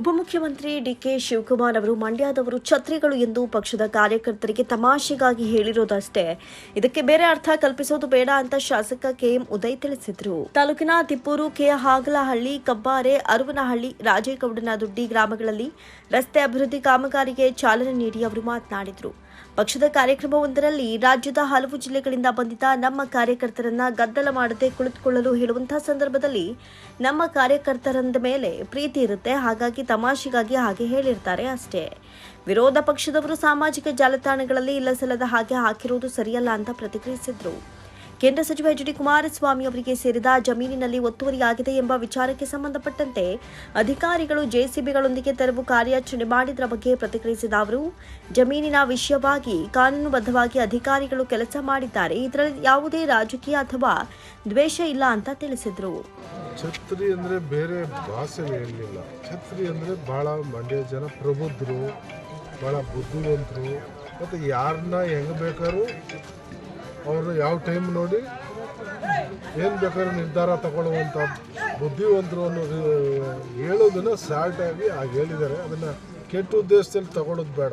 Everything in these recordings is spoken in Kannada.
ಉಪಮುಖ್ಯಮಂತ್ರಿ ಡಿಕೆ ಶಿವಕುಮಾರ್ ಅವರು ಮಂಡ್ಯದವರು ಛತ್ರಿಗಳು ಎಂದು ಪಕ್ಷದ ಕಾರ್ಯಕರ್ತರಿಗೆ ತಮಾಷೆಗಾಗಿ ಹೇಳಿರೋದಷ್ಟೇ. ಇದಕ್ಕೆ ಬೇರೆ ಅರ್ಥ ಕಲ್ಪಿಸೋದು ಬೇಡ ಅಂತ ಶಾಸಕ ಕೆಎಂ ಉದಯ್ ತಿಳಿಸಿದ್ರು. ತಾಲೂಕಿನ ತಿಪ್ಪೂರು ಕೆ ಹಾಗಲಹಳ್ಳಿ, ಕಬ್ಬಾರೆ, ಅರುವನಹಳ್ಳಿ ರಾಜೇಗೌಡನ ದುಡ್ಡಿ ಗ್ರಾಮಗಳಲ್ಲಿ ರಸ್ತೆ ಅಭಿವೃದ್ಧಿ ಕಾಮಗಾರಿಗೆ ಚಾಲನೆ ನೀಡಿ ಅವರು ಮಾತನಾಡಿದರು. ಪಕ್ಷದ ಕಾರ್ಯಕ್ರಮವೊಂದರಲ್ಲಿ ರಾಜ್ಯದ ಹಲವು ಜಿಲ್ಲೆಗಳಿಂದ ಬಂದಿದ್ದ ನಮ್ಮ ಕಾರ್ಯಕರ್ತರನ್ನ ಗದ್ದಲ ಮಾಡದೆ ಕುಳಿತುಕೊಳ್ಳಲು ಹೇಳುವಂತಹ ಸಂದರ್ಭದಲ್ಲಿ ನಮ್ಮ ಕಾರ್ಯಕರ್ತರಂದ ಮೇಲೆ ಪ್ರೀತಿ ಇರುತ್ತೆ. ಹಾಗಾಗಿ ತಮಾಷೆಗಾಗಿ ಹಾಗೆ ಹೇಳಿರ್ತಾರೆ ಅಷ್ಟೇ. ವಿರೋಧ ಪಕ್ಷದವರು ಸಾಮಾಜಿಕ ಜಾಲತಾಣಗಳಲ್ಲಿ ಇಲ್ಲಸಲ್ಲದ ಹಾಗೆ ಹಾಕಿರುವುದು ಸರಿಯಲ್ಲ ಅಂತ ಪ್ರತಿಕ್ರಿಯಿಸಿದ್ರು. ಕೇಂದ್ರ ಸಚಿವ ಎಚ್ ಡಿ ಕುಮಾರಸ್ವಾಮಿ ಅವರಿಗೆ ಸೇರಿದ ಜಮೀನಿನಲ್ಲಿ ಒತ್ತುವರಿಯಾಗಿದೆ ಎಂಬ ವಿಚಾರಕ್ಕೆ ಸಂಬಂಧಪಟ್ಟಂತೆ ಅಧಿಕಾರಿಗಳು ಜೆಸಿಬಿಗಳೊಂದಿಗೆ ತೆರವು ಕಾರ್ಯಾಚರಣೆ ಮಾಡಿದರ ಬಗ್ಗೆ ಪ್ರತಿಕ್ರಿಯಿಸಿದ ಅವರು, ಜಮೀನಿನ ವಿಷಯವಾಗಿ ಕಾನೂನುಬದ್ಧವಾಗಿ ಅಧಿಕಾರಿಗಳು ಕೆಲಸ ಮಾಡಿದ್ದಾರೆ. ಇದರಲ್ಲಿ ಯಾವುದೇ ರಾಜಕೀಯ ಅಥವಾ ದ್ವೇಷ ಇಲ್ಲ ಅಂತ ತಿಳಿಸಿದರು. ಛತ್ರಿ ಅಂದರೆ ಬೇರೆ ಭಾಷೆ ಹೇಳಲಿಲ್ಲ ಛತ್ರಿ ಅಂದರೆ ಭಾಳ ಮಂಡ್ಯ ಜನ ಪ್ರಬುದ್ಧರು ಭಾಳ ಬುದ್ಧಿವಂತರು. ಮತ್ತು ಯಾರನ್ನ ಹೆಂಗೆ ಬೇಕಾದ್ರೂ ಅವರು ಯಾವ ಟೈಮ್ ನೋಡಿ ಏನು ಬೇಕಾದ್ರೂ ನಿರ್ಧಾರ ತಗೊಳ್ಳುವಂಥ ಬುದ್ಧಿವಂತರು ಅನ್ನೋದು ಹೇಳೋದನ್ನು ಸಾಲ್ಟಾಗಿ ಆಗಿ ಹೇಳಿದ್ದಾರೆ. ಅದನ್ನು ಕೆಟ್ಟ ಉದ್ದೇಶದಲ್ಲಿ ತಗೊಳ್ಳೋದು ಬೇಡ.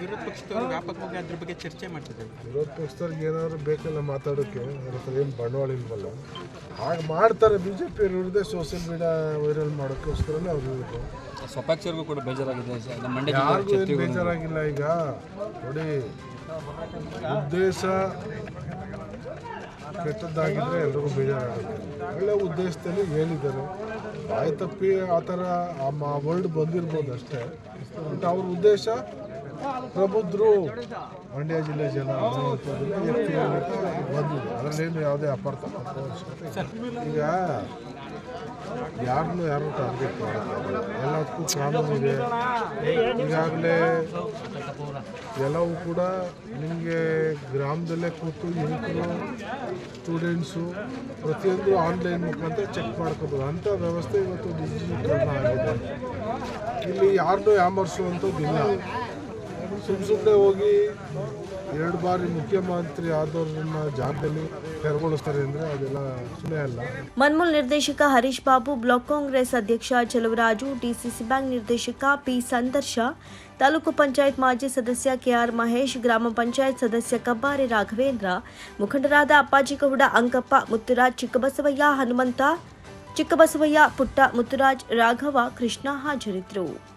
ವಿರೋಧ ಪಕ್ಷದವರು ವ್ಯಾಪಕವಾಗಿ ಅದ್ರ ಬಗ್ಗೆ ಚರ್ಚೆ ಮಾಡ್ತಿದ್ದಾರೆ. ವಿರೋಧ ಪಕ್ಷದವ್ರಿಗೆ ಏನಾದರೂ ಬೇಕಲ್ಲ ಮಾತಾಡೋಕ್ಕೆ ಅವ್ರ ಹತ್ರ ಏನು ಬಂಡವಾಳ ಇಲ್ವಲ್ಲ. ಹಾಗೆ ಮಾಡ್ತಾರೆ ಬಿ ಜೆ ಪಿ ಇರೋದೇ ಸೋಷಿಯಲ್ ಮೀಡಿಯಾ ವೈರಲ್ ಮಾಡೋಕ್ಕೋಸ್ಕರನೇ ಅವ್ರು ಇರೋದು ಸ್ವಪಕ್ಷರಿಗೂ ಕೂಡ ಬೇಜಾರಾಗಿದೆ. ಯಾರಿಗೂ ಏನು ಬೇಜಾರಾಗಿಲ್ಲ ಈಗ. ನೋಡಿ ಉದ್ದೇಶ ಕೆಟ್ಟದ್ದಾಗಿದ್ದರೆ ಎಲ್ರಿಗೂ ಬೇಜಾರಾಗುತ್ತೆ. ಒಳ್ಳೆ ಉದ್ದೇಶದಲ್ಲಿ ಹೇಳಿದ್ದಾರೆ. ಬಾಯಿ ತಪ್ಪಿ ಆ ಥರ ಆ ವರ್ಲ್ಡ್ ಬಂದಿರ್ಬೋದು ಅಷ್ಟೇ. ಬಟ್ ಅವ್ರ ಉದ್ದೇಶ ಪ್ರಬುದ್ಧರು ಮಂಡ್ಯ ಜಿಲ್ಲೆ ಜನ ಬಂದಿದೆ ಅದರಲ್ಲೇನು ಯಾವುದೇ ಅಪಾರ್ಥ ಈಗ ಯಾರನ್ನೂ ಯಾರು ಟಾರ್ಗೆಟ್ ಮಾಡೋಕ್ಕಾಗಲ್ಲ ಎಲ್ಲದಕ್ಕೂ ಕಾನೂನಿದೆ ಈಗಾಗಲೇ ಎಲ್ಲವೂ ಕೂಡ ನಿಮಗೆ ಗ್ರಾಮದಲ್ಲೇ ಕೂತು ಯುವಕರು ಸ್ಟೂಡೆಂಟ್ಸು ಪ್ರತಿಯೊಂದು ಆನ್ಲೈನ್ ಮುಖಾಂತರ ಚೆಕ್ ಮಾಡ್ಕೋಬೋದು. ಅಂಥ ವ್ಯವಸ್ಥೆ ಇವತ್ತು ಡಿಜಿಟಲ್ ಆಗಿದೆ. ಇಲ್ಲಿ ಯಾರನ್ನೂ ಯಾಮರ್ಸುವಂಥದ್ದಿಲ್ಲ. ಸುಮ್ಮ ಸುಮ್ಮನೆ ಹೋಗಿ ಎರಡು ಬಾರಿ ಮುಖ್ಯಮಂತ್ರಿ ಆದವ್ರನ್ನ ಜಾಗದಲ್ಲಿ ತೆರವುಗೊಳಿಸ್ತಾರೆ ಅಂದ್ರೆ ಅದೆಲ್ಲ ಸುಮ್ಮನೆ ಅಲ್ಲ. ಮನ್ಮೂಲ್ ನಿರ್ದೇಶಕ ಹರೀಶ್ ಬಾಬು, ಬ್ಲಾಕ್ ಕಾಂಗ್ರೆಸ್ ಅಧ್ಯಕ್ಷ ಚಲುವರಾಜು, ಡಿಸಿಸಿ ಬ್ಯಾಂಕ್ ನಿರ್ದೇಶಕ ಪಿ ಸಂದರ್ಶ, ತಾಲೂಕು ಪಂಚಾಯತ್ ಮಾಜಿ ಸದಸ್ಯ ಕೆಆರ್ ಮಹೇಶ್, ಗ್ರಾಮ ಪಂಚಾಯತ್ ಸದಸ್ಯ ಕಬ್ಬಾರೆ ರಾಘವೇಂದ್ರ, ಮುಖಂಡರಾದ ಅಪ್ಪಾಜಿಗೌಡ ಅಂಕಪ್ಪ ಮುತ್ತುರಾಜ್, ಚಿಕ್ಕಬಸವಯ್ಯ ಹನುಮಂತ, ಚಿಕ್ಕಬಸವಯ್ಯ ಪುಟ್ಟ ಮುತ್ತುರಾಜ್, ರಾಘವ ಕೃಷ್ಣ ಹಾಜರಿದ್ದರು.